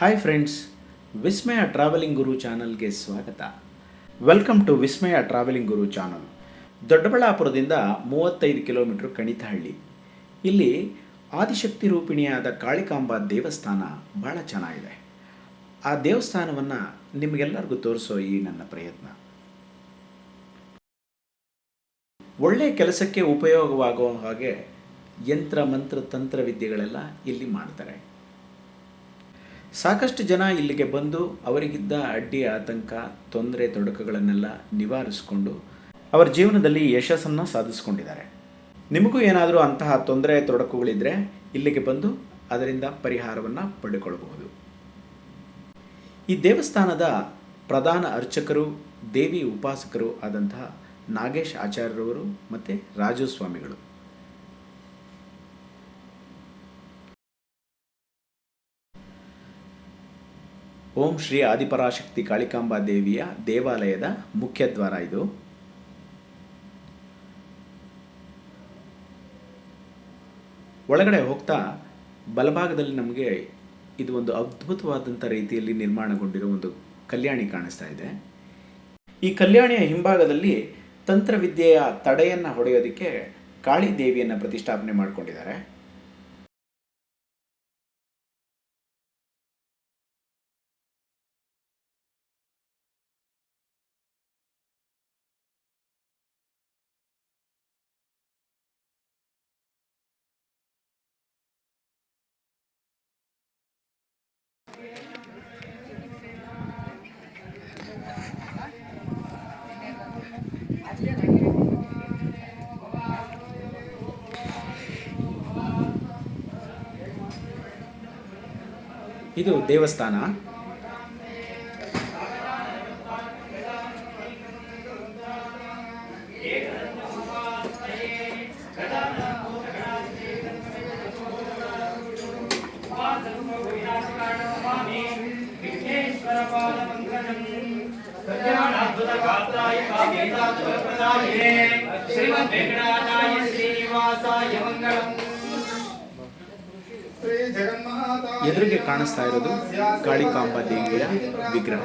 Hi friends Vismaya travelling Guru ಚಾನಲ್ಗೆ ಸ್ವಾಗತ. Welcome to Vismaya travelling Guru channel ದೊಡ್ಡಬಳ್ಳಾಪುರದಿಂದ ಮೂವತ್ತೈದು kilometre ಕಣಿತಹಳ್ಳಿ. ಇಲ್ಲಿ ಆದಿಶಕ್ತಿ ರೂಪಿಣಿಯಾದ ಕಾಳಿಕಾಂಬಾ ದೇವಸ್ಥಾನ ಭಾಳ ಚೆನ್ನಾಗಿದೆ. ಆ ದೇವಸ್ಥಾನವನ್ನು ನಿಮಗೆಲ್ಲರಿಗೂ ತೋರಿಸೋ ಈ ನನ್ನ ಪ್ರಯತ್ನ. ಒಳ್ಳೆಯ ಕೆಲಸಕ್ಕೆ ಉಪಯೋಗವಾಗುವ ಹಾಗೆ ಯಂತ್ರ, ಮಂತ್ರ, ತಂತ್ರ ವಿದ್ಯೆಗಳೆಲ್ಲ ಇಲ್ಲಿ ಮಾಡ್ತಾರೆ. ಸಾಕಷ್ಟು ಜನ ಇಲ್ಲಿಗೆ ಬಂದು ಅವರಿಗಿದ್ದ ಅಡ್ಡಿ, ಆತಂಕ, ತೊಂದರೆ, ತೊಡಕುಗಳನ್ನೆಲ್ಲ ನಿವಾರಿಸಿಕೊಂಡು ಅವರ ಜೀವನದಲ್ಲಿ ಯಶಸ್ಸನ್ನು ಸಾಧಿಸ್ಕೊಂಡಿದ್ದಾರೆ. ನಿಮಗೂ ಏನಾದರೂ ಅಂತಹ ತೊಂದರೆ ತೊಡಕುಗಳಿದ್ದರೆ ಇಲ್ಲಿಗೆ ಬಂದು ಅದರಿಂದ ಪರಿಹಾರವನ್ನು ಪಡೆದುಕೊಳ್ಳಬಹುದು. ಈ ದೇವಸ್ಥಾನದ ಪ್ರಧಾನ ಅರ್ಚಕರು, ದೇವಿ ಉಪಾಸಕರು ಆದಂತಹ ನಾಗೇಶ್ ಆಚಾರ್ಯರವರು ಮತ್ತು ರಾಜು ಸ್ವಾಮಿಗಳು ಓಂ ಶ್ರೀ ಆದಿಪರಾಶಕ್ತಿ ಕಾಳಿಕಾಂಬಾ ದೇವಿಯ ದೇವಾಲಯದ ಮುಖ್ಯ ದ್ವಾರ ಇದು. ಒಳಗಡೆ ಹೋಗ್ತಾ ಬಲಭಾಗದಲ್ಲಿ ನಮಗೆ ಇದು ಒಂದು ಅದ್ಭುತವಾದಂಥ ರೀತಿಯಲ್ಲಿ ನಿರ್ಮಾಣಗೊಂಡಿರೋ ಒಂದು ಕಲ್ಯಾಣಿ ಕಾಣಿಸ್ತಾ ಇದೆ. ಈ ಕಲ್ಯಾಣಿಯ ಹಿಂಭಾಗದಲ್ಲಿ ತಂತ್ರವಿದ್ಯೆಯ ತಡೆಯನ್ನು ಹೊಡೆಯೋದಕ್ಕೆ ಕಾಳಿ ದೇವಿಯನ್ನು ಪ್ರತಿಷ್ಠಾಪನೆ ಮಾಡಿಕೊಂಡಿದ್ದಾರೆ. ಇದು ದೇವಸ್ಥಾನ. ಶ್ರೀಮದ್ವೆಂಕಟನಾಥಾಯ ಶ್ರೀನಿವಾಸಾಯ ಮಂಗಳಂ. ಎದುರಿಗೆ ಕಾಣಿಸ್ತಾ ಇರೋದು ಕಾಳಿಕಾಂಬ ದೇವಿಯ ವಿಗ್ರಹ.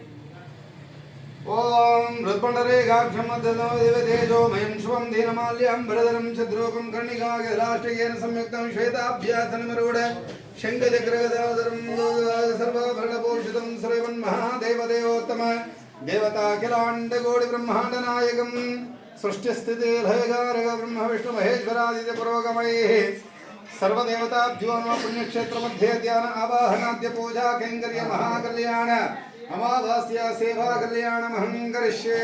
ఓం హృద్పండరే గాక్షమదేవతేజోమయం శుభం దీనమాల్యం భరదరం చద్రూపం కర్ణికాగరాష్టేన సంయుక్తం శ్వేతాభ్యాసనమరుడ శంఖచక్రగదాదరం సర్వాభరణపోషితం శ్రవన్ మహాదేవదేవోత్తమ దేవతాఖిలాండకోటి బ్రహ్మాండ నాయకం సృష్టిస్థితిర్హయకారక బ్రహ్మ విష్ణు మహేశ్వరాదిత్య పురోగమైః సర్వదేవతాభ్యో నమ పుణ్యక్షేత్రమధ్యే ధ్యాన ఆవాహనాద్య పూజా కైంకర్య మహాకళ్యాణ అమావాస్య సేవా కళ్యాణమహం కరిష్యే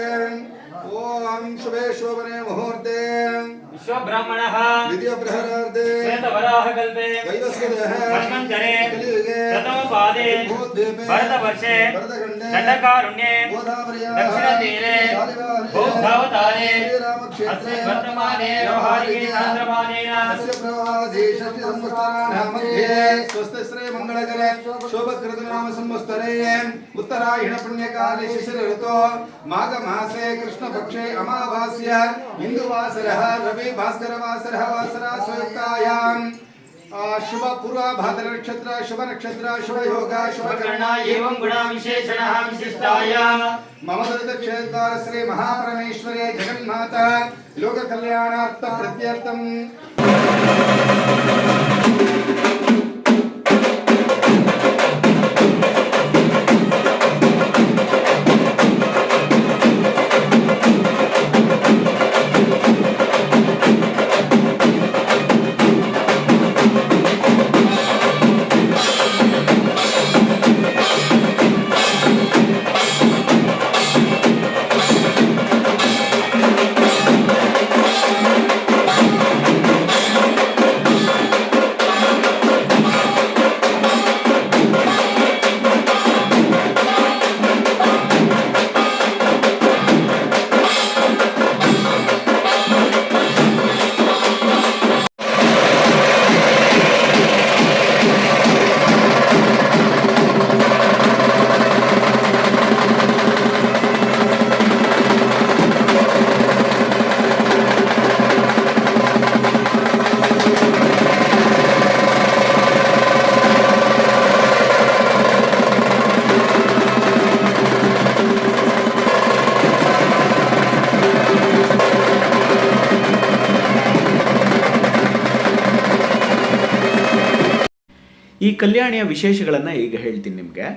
ఓం శుభే శోభనే ముహూర్తే. విశ్వబ్రాహ్మణః. ద్వితీయ ప్రహరార్థే శ్వేతవరాహ కల్పే వైవస్వతః మన్వంతరే కలియుగే. ప్రథమ పాదే భూద్వీపే భరతవర్షే భరతగణ दण्डकारुण्ये दक्षिणतीरे बौद्धावतारे अस्य वर्तमाने व्यवहारिके सान्द्रमानेन अस्य प्रवादे शक्ति संवत्सराणां मध्ये स्वस्तिस्रे मङ्गलकरे शोभकृतनाम संवत्सरे उत्तरायण पुण्यकाले शिशिरऋतो माघमासे कृष्णपक्षे अमावास्य हिन्दुवासरः रविभास्करवासरः वासरा संयुक्तायाम् शुभ पूर्व भाद्र नक्षत्र शुभ नक्षत्र शुभ योग शुभ कर्ण एवं गुणा विशेषण विशिष्टाय। मम दत्तक्षेत्र श्री महापरमेश्वरे जगन्माता लोक कल्याणार्थ प्रत्यर्थम ಈ ಕಲ್ಯಾಣಿಯ ವಿಶೇಷಗಳನ್ನು ಈಗ ಹೇಳ್ತೀನಿ ನಿಮಗೆ.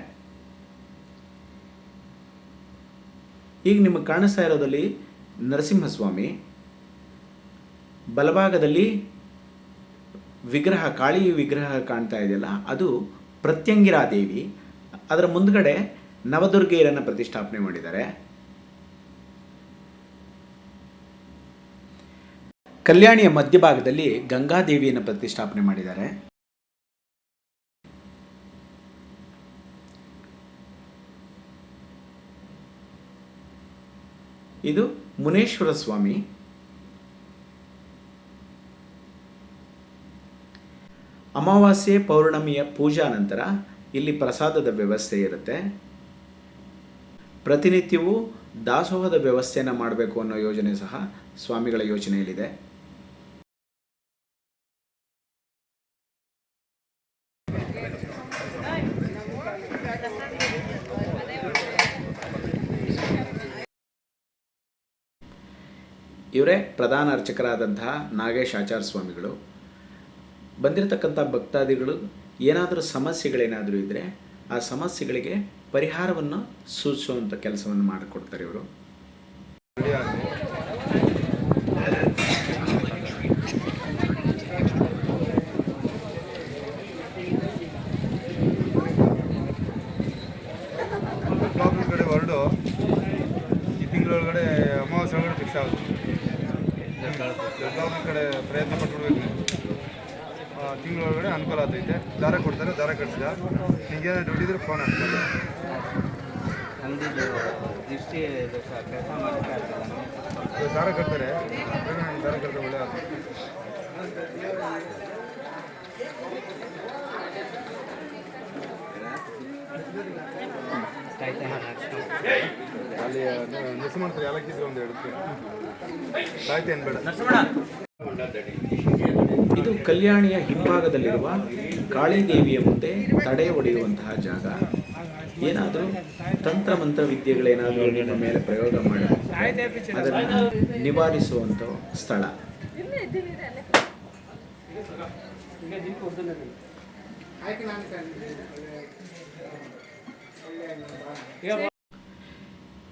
ಈಗ ನಿಮಗೆ ಕಾಣಿಸ್ತಾ ಇರೋದಲ್ಲಿ ನರಸಿಂಹಸ್ವಾಮಿ, ಬಲಭಾಗದಲ್ಲಿ ವಿಗ್ರಹ, ಕಾಳಿ ವಿಗ್ರಹ ಕಾಣ್ತಾ ಇದೆಯಲ್ಲ, ಅದು ಪ್ರತ್ಯಂಗಿರಾ ದೇವಿ. ಅದರ ಮುಂದ್ಗಡೆ ನವದುರ್ಗೆಯರನ್ನು ಪ್ರತಿಷ್ಠಾಪನೆ ಮಾಡಿದ್ದಾರೆ. ಕಲ್ಯಾಣಿಯ ಮಧ್ಯಭಾಗದಲ್ಲಿ ಗಂಗಾದೇವಿಯನ್ನು ಪ್ರತಿಷ್ಠಾಪನೆ ಮಾಡಿದ್ದಾರೆ. ಇದು ಮುನೇಶ್ವರ ಸ್ವಾಮಿ. ಅಮಾವಾಸ್ಯೆ ಪೌರ್ಣಮಿಯ ಪೂಜಾ ನಂತರ ಇಲ್ಲಿ ಪ್ರಸಾದದ ವ್ಯವಸ್ಥೆ ಇರುತ್ತೆ. ಪ್ರತಿನಿತ್ಯವೂ ದಾಸೋಹದ ವ್ಯವಸ್ಥೆಯನ್ನು ಮಾಡಬೇಕು ಅನ್ನೋ ಯೋಜನೆ ಸಹ ಸ್ವಾಮಿಗಳ ಯೋಚನೆಯಲ್ಲಿದೆ ಇವರೇ ಪ್ರಧಾನ ಅರ್ಚಕರಾದಂತಹ ನಾಗೇಶ್ ಆಚಾರ್ಯ ಸ್ವಾಮಿಗಳು. ಬಂದಿರತಕ್ಕಂಥ ಭಕ್ತಾದಿಗಳು, ಏನಾದರೂ ಸಮಸ್ಯೆಗಳೇನಾದರೂ ಇದ್ದರೆ ಆ ಸಮಸ್ಯೆಗಳಿಗೆ ಪರಿಹಾರವನ್ನು ಸೂಚಿಸುವಂಥ ಕೆಲಸವನ್ನು ಮಾಡಿಕೊಡ್ತಾರೆ ಇವರು ಬ್ಲಾಕ್ ಕಡೆ ಹೊರಡು ಈ ತಿಂಗಳೊಳಗಡೆ ಅಮಾವಾಸ್ಯೆ ಒಳಗಡೆ ಫಿಕ್ಸ್ ಆಗುತ್ತೆ ಎಲ್ಲರೂ ಕಡೆ ಪ್ರಯತ್ನ ಪಟ್ಬಿಡ್ಬೇಕು ತಿಂಗಳೊಳಗಡೆ ಅನುಕೂಲ ಆಗ್ತೈತೆ. ದಾರ ಕೊಡ್ತಾರೆ ದಾರ ಕಟ್ಸಿದ. ನಿಂಗೆ ದುಡ್ಡು ಇದ್ರೆ ಫೋನ್ ಹಾಕ್ತಾರೆ ದೃಷ್ಟಿ ದಾರ ಕಟ್ತಾರೆ. ದಾರ ಕಟ್ತಾರೆ ಒಳ್ಳೆ ಆಗ್ತದೆ ಅಲ್ಲಿ ಮಿಸ್ ಮಾಡ್ತಾರೆ ಎಲ್ಲ ಯಾಲಕ್ಕಿದ್ರೆ ಒಂದು ಎರಡು ಇದು ಕಲ್ಯಾಣಿಯ ಹಿಂಭಾಗದಲ್ಲಿರುವ ಕಾಳಿದೇವಿಯ ಮುಂದೆ ತಡೆ ಒಡೆಯುವಂತಹ ಜಾಗ. ಏನಾದರೂ ತಂತ್ರ ಮಂತ್ರ ವಿದ್ಯೆಗಳೇನಾದರೂ ನಿಮ್ಮ ಮೇಲೆ ಪ್ರಯೋಗ ಮಾಡಿ. ಅದನ್ನು ನಿವಾರಿಸುವಂಥ ಸ್ಥಳ.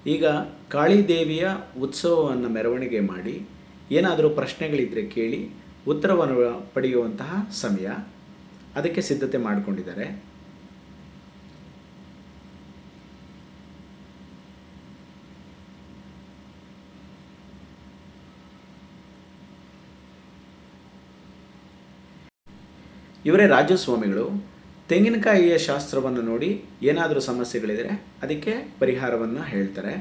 ಈಗ ಕಾಳಿದೇವಿಯ ಉತ್ಸವವನ್ನು ಮೆರವಣಿಗೆ ಮಾಡಿ ಏನಾದರೂ ಪ್ರಶ್ನೆಗಳಿದ್ದರೆ ಕೇಳಿ ಉತ್ತರವನ್ನು ಪಡೆಯುವಂತಹ ಸಮಯ. ಅದಕ್ಕೆ ಸಿದ್ಧತೆ ಮಾಡಿಕೊಂಡಿದ್ದಾರೆ. ಇವರೇ ರಾಜಸ್ವಾಮಿಗಳು. ತೆಂಗಿನಕಾಯಿಯ ಶಾಸ್ತ್ರವನ್ನು ನೋಡಿ ಏನಾದರೂ ಸಮಸ್ಯೆಗಳಿದ್ರೆ ಅದಕ್ಕೆ ಪರಿಹಾರವನ್ನು ಹೇಳ್ತಾರೆ.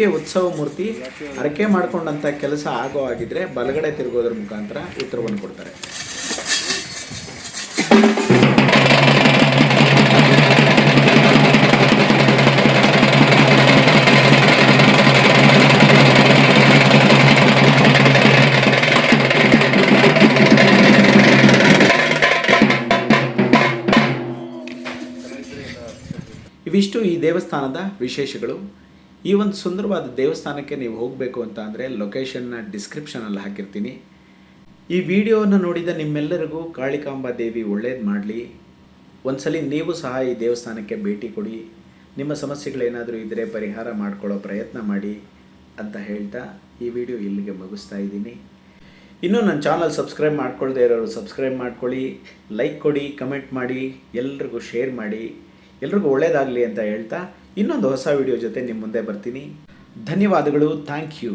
ದೇವಿಯ ಉತ್ಸವ ಮೂರ್ತಿ ಹರಕೆ ಮಾಡ್ಕೊಂಡಂಥ ಕೆಲಸ ಆಗೋ ಆಗಿದ್ರೆ ಬಲಗಡೆ ತಿರುಗೋದ್ರ ಮುಖಾಂತರ ಉತ್ತರವನ್ನು ಕೊಡ್ತಾರೆ. ಇವಿಷ್ಟು ಈ ದೇವಸ್ಥಾನದ ವಿಶೇಷಗಳು. ಈ ಒಂದು ಸುಂದರವಾದ ದೇವಸ್ಥಾನಕ್ಕೆ ನೀವು ಹೋಗಬೇಕು ಅಂತ ಅಂದರೆ ಲೊಕೇಶನ್ನ ಡಿಸ್ಕ್ರಿಪ್ಷನಲ್ಲಿ ಹಾಕಿರ್ತೀನಿ. ಈ ವಿಡಿಯೋವನ್ನು ನೋಡಿದ ನಿಮ್ಮೆಲ್ಲರಿಗೂ ಕಾಳಿಕಾಂಬಾ ದೇವಿ ಒಳ್ಳೇದು ಮಾಡಲಿ. ಒಂದ್ಸಲಿ ನೀವು ಸಹ ಈ ದೇವಸ್ಥಾನಕ್ಕೆ ಭೇಟಿ ಕೊಡಿ. ನಿಮ್ಮ ಸಮಸ್ಯೆಗಳೇನಾದರೂ ಇದ್ದರೆ ಪರಿಹಾರ ಮಾಡಿಕೊಳ್ಳೋ ಪ್ರಯತ್ನ ಮಾಡಿ ಅಂತ ಹೇಳ್ತಾ ಈ ವಿಡಿಯೋ ಇಲ್ಲಿಗೆ ಮುಗಿಸ್ತಾ ಇದ್ದೀನಿ. ಇನ್ನೂ ನನ್ನ ಚಾನಲ್ ಸಬ್ಸ್ಕ್ರೈಬ್ ಮಾಡ್ಕೊಳ್ಳದೇ ಇರೋರು ಸಬ್ಸ್ಕ್ರೈಬ್ ಮಾಡ್ಕೊಳ್ಳಿ, ಲೈಕ್ ಕೊಡಿ, ಕಮೆಂಟ್ ಮಾಡಿ, ಎಲ್ರಿಗೂ ಶೇರ್ ಮಾಡಿ. ಎಲ್ರಿಗೂ ಒಳ್ಳೇದಾಗಲಿ ಅಂತ ಹೇಳ್ತಾ ಇನ್ನೊಂದು ಹೊಸ ವಿಡಿಯೋ ಜೊತೆ ನಿಮ್ಮ ಮುಂದೆ ಬರ್ತೀನಿ. ಧನ್ಯವಾದಗಳು. Thank you